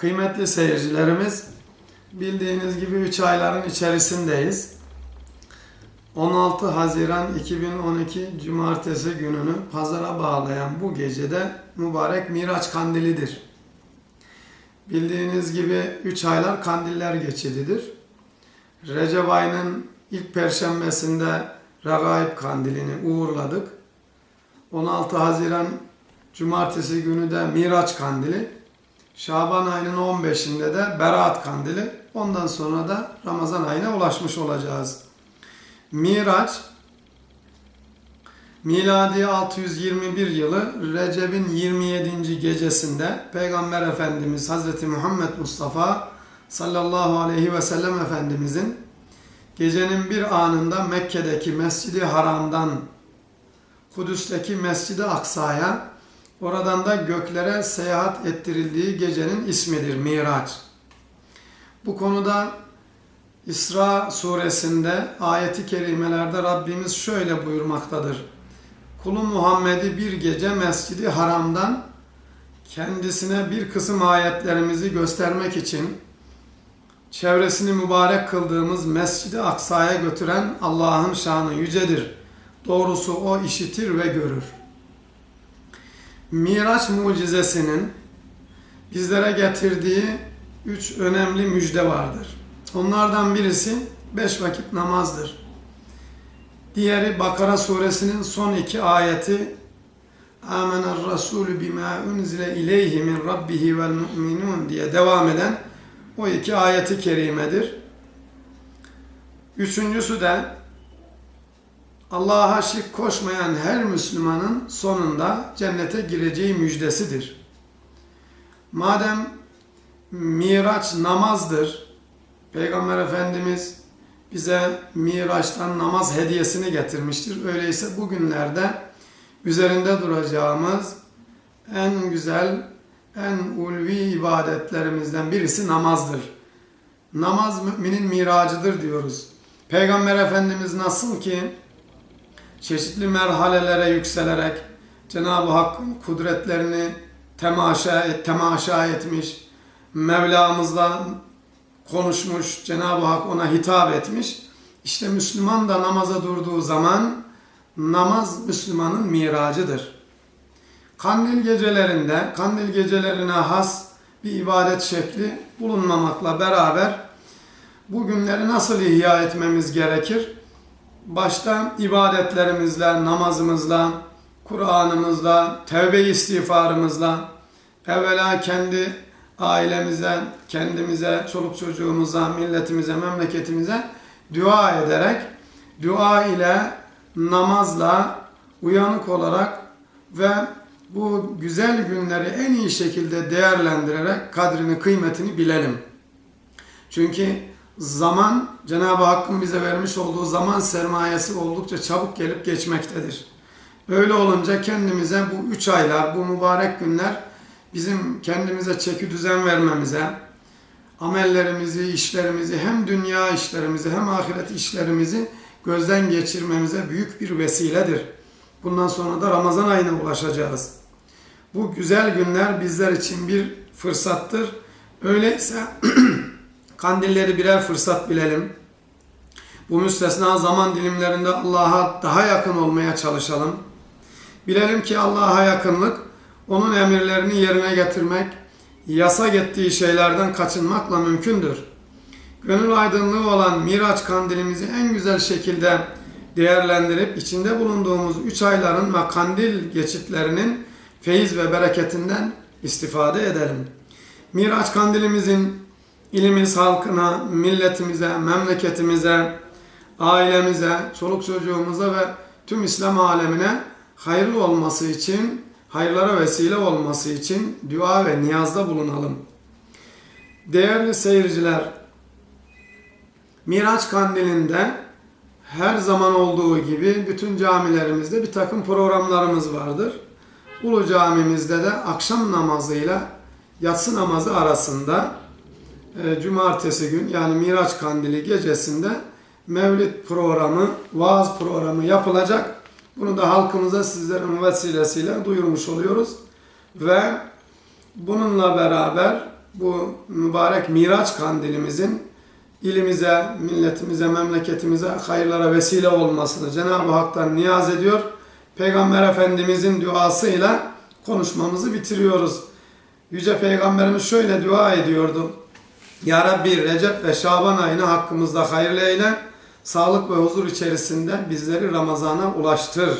Kıymetli seyircilerimiz, bildiğiniz gibi 3 ayların içerisindeyiz. 16 Haziran 2012 Cumartesi gününü pazara bağlayan bu gecede mübarek Miraç Kandilidir. Bildiğiniz gibi 3 aylar kandiller geçididir. Recep ayının ilk perşembesinde Regaib Kandilini uğurladık. 16 Haziran Cumartesi günü de Miraç Kandili. Şaban ayının 15'inde de Berat Kandili. Ondan sonra da Ramazan ayına ulaşmış olacağız. Miraç miladi 621 yılı Recep'in 27. gecesinde Peygamber Efendimiz Hazreti Muhammed Mustafa sallallahu aleyhi ve sellem Efendimizin gecenin bir anında Mekke'deki Mescidi Haram'dan Kudüs'teki Mescidi Aksa'ya oradan da göklere seyahat ettirildiği gecenin ismidir Miraç. Bu konuda İsra suresinde ayeti kerimelerde Rabbimiz şöyle buyurmaktadır. Kulu Muhammed'i bir gece Mescidi Haram'dan kendisine bir kısım ayetlerimizi göstermek için çevresini mübarek kıldığımız Mescidi Aksa'ya götüren Allah'ın şanı yücedir. Doğrusu o işitir ve görür. Miraç mucizesinin bizlere getirdiği üç önemli müjde vardır. Onlardan birisi beş vakit namazdır. Diğeri Bakara suresinin son iki ayeti Amener Resulü bima unzile ileyhi min rabbihi vel mu'minun diye devam eden o iki ayeti kerimedir. Üçüncüsü de Allah'a şirk koşmayan her Müslümanın sonunda cennete gireceği müjdesidir. Madem Miraç namazdır, Peygamber Efendimiz bize Miraç'tan namaz hediyesini getirmiştir. Öyleyse bugünlerde üzerinde duracağımız en güzel, en ulvi ibadetlerimizden birisi namazdır. Namaz müminin miracıdır diyoruz. Peygamber Efendimiz nasıl ki çeşitli merhalelere yükselerek Cenab-ı Hakk'ın kudretlerini temaşa, temaşa etmiş, Mevlamızla konuşmuş, Cenab-ı Hak ona hitap etmiş. İşte Müslüman da namaza durduğu zaman namaz Müslümanın miracıdır. Kandil gecelerinde, kandil gecelerine has bir ibadet şekli bulunmamakla beraber bu günleri nasıl ihya etmemiz gerekir? Başta ibadetlerimizle, namazımızla, Kur'an'ımızla, tevbe istiğfarımızla, evvela kendi ailemize, kendimize, çoluk çocuğumuza, milletimize, memleketimize dua ederek, dua ile, namazla, uyanık olarak ve bu güzel günleri en iyi şekilde değerlendirerek kadrini, kıymetini bilelim. Çünkü zaman Cenab-ı Hakk'ın bize vermiş olduğu zaman sermayesi oldukça çabuk gelip geçmektedir. Öyle olunca kendimize bu üç aylar, bu mübarek günler bizim kendimize çeki düzen vermemize, amellerimizi, işlerimizi, hem dünya işlerimizi hem ahiret işlerimizi gözden geçirmemize büyük bir vesiledir. Bundan sonra da Ramazan ayına ulaşacağız. Bu güzel günler bizler için bir fırsattır. Öyleyse kandilleri birer fırsat bilelim. Bu müstesna zaman dilimlerinde Allah'a daha yakın olmaya çalışalım. Bilelim ki Allah'a yakınlık, onun emirlerini yerine getirmek, yasak ettiği şeylerden kaçınmakla mümkündür. Gönül aydınlığı olan Miraç kandilimizi en güzel şekilde değerlendirip içinde bulunduğumuz üç ayların ve kandil geçitlerinin feyiz ve bereketinden istifade edelim. Miraç kandilimizin ilimiz halkına, milletimize, memleketimize, ailemize, çoluk çocuğumuza ve tüm İslam alemine hayırlı olması için, hayırlara vesile olması için dua ve niyazda bulunalım. Değerli seyirciler, Miraç Kandili'nde her zaman olduğu gibi bütün camilerimizde bir takım programlarımız vardır. Ulu camimizde de akşam namazıyla yatsı namazı arasında e, cumartesi gün yani Miraç Kandili gecesinde Mevlid programı, vaaz programı yapılacak. Bunu da halkımıza sizlerin vesilesiyle duyurmuş oluyoruz. Ve bununla beraber bu mübarek Miraç kandilimizin ilimize, milletimize, memleketimize hayırlara vesile olmasını Cenab-ı Hak'tan niyaz ediyor. Peygamber Efendimizin duasıyla konuşmamızı bitiriyoruz. Yüce Peygamberimiz şöyle dua ediyordu. Ya Rabbi Recep ve Şaban ayını hakkımızda hayırlı eyle. Sağlık ve huzur içerisinde bizleri Ramazan'a ulaştır.